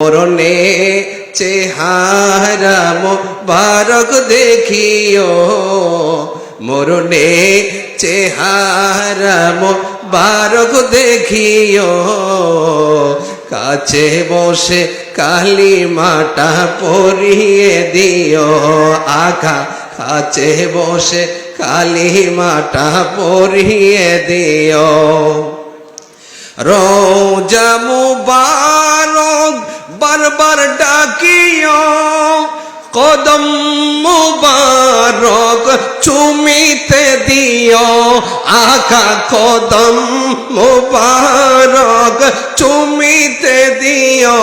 মরণে চেহারা মোবারক দেখিও। মরণে চেহারা মোবারক দেখিও। কাছে বসে কালী মাটা পরিয়ে দিও। আখা কাছে বসে কালী মাটা পরিয়ে দিও। রোজা মুবারক বারবার ডাকিও, কদম মুবারক চুমিতে দিও, আকা কদম মুবারক চুমিতে দিও।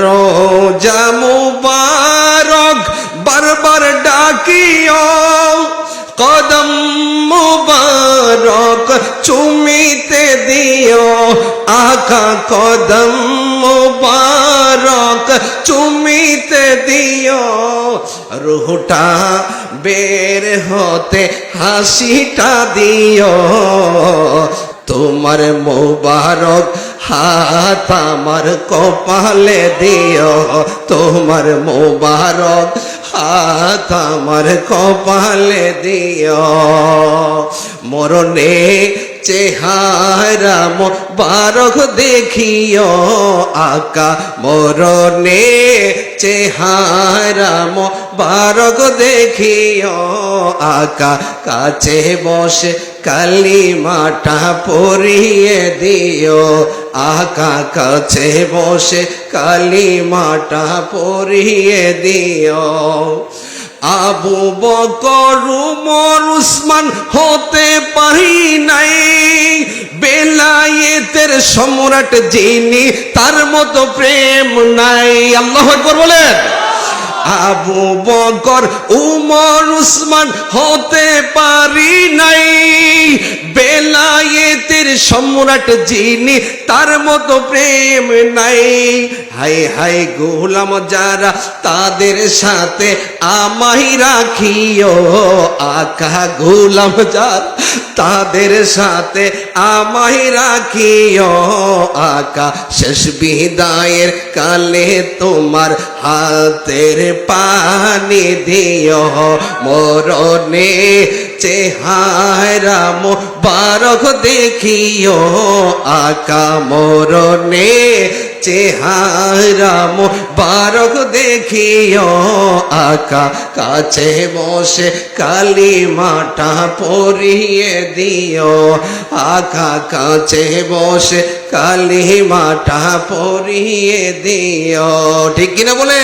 রোজা মুবারক বারবার ডাকিও, কদম মুবারক চুমিতে দিও, আকা কদম মুবারক চুমিতে দিও। রুহটা বের হতে হাসিটা দিও। তোমার মোবারক হাত আমার কপালে দিও। তোমার মোবারক হাত আমার কপালে দিও। মরণে চেহারা মোবারক দেখিও আকা মরণে। চেহারা মোবারক দেখিও আকা। কাছে বসে কালিমাটা পরিয়ে দিও আকা। কাছে বসে কালিমাটা পরিয়ে দিও। আবু বকর, উমর, উসমান হতে পারি নাই বেলায়েতের সম্রাট যিনি, তার মতো প্রেম নাই। আল্লাহ আকবর বলেন। আবু বকর, উমর, উসমান হতে পারি নাই। বেলায়েতের সম্রাট যিনি, তার মতো প্রেম নাই। হাই হাই গোলাম যারা, তাদের সাথে আমাই রাখিও, আকা গোলাম যার। তাদের সাথে আমাই রাখিও আকা। শেষ বিদায়ের কালে তোমার হাতের পানি দিও। মরণে চেহারা মোবারক দেখিও আকা মরণে চেহারা মোবারক দেখিও আকা কাছে বসে কালী মাটা পরিয়ে দিও। আকা কাছে বসে কালী মাটা পরিয়ে দিও। ঠিক কিনা বলে